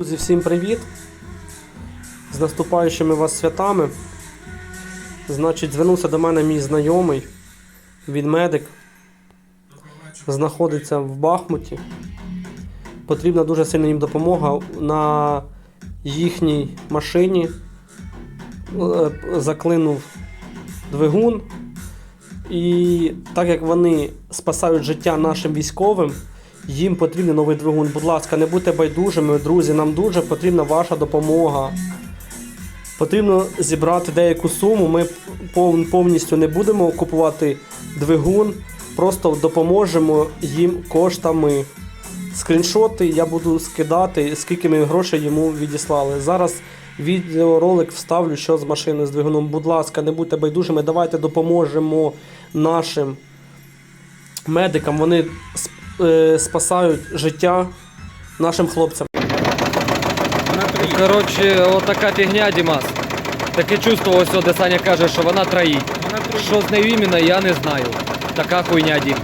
Друзі, всім привіт! З наступаючими вас святами. Значить, звернувся до мене мій знайомий, він медик, знаходиться в Бахмуті. Потрібна дуже сильна їм допомога на їхній машині. Заклинув двигун. І так як вони спасають життя нашим військовим, їм потрібен новий двигун. Будь ласка, не будьте байдужими, друзі. Нам дуже потрібна ваша допомога. Потрібно зібрати деяку суму. Ми повністю не будемо купувати двигун, просто допоможемо їм коштами. Скріншоти я буду скидати, скільки ми грошей йому відіслали. Зараз відеоролик вставлю, що з машиною з двигуном. Будь ласка, не будьте байдужими, давайте допоможемо нашим медикам. Вони е, спасають життя нашим хлопцям. Коротше, от така фігня, Дімас. Таке чувство, ось де Саня каже, що вона троїть. Що з нею іменно, я не знаю. Така хуйня, Дім.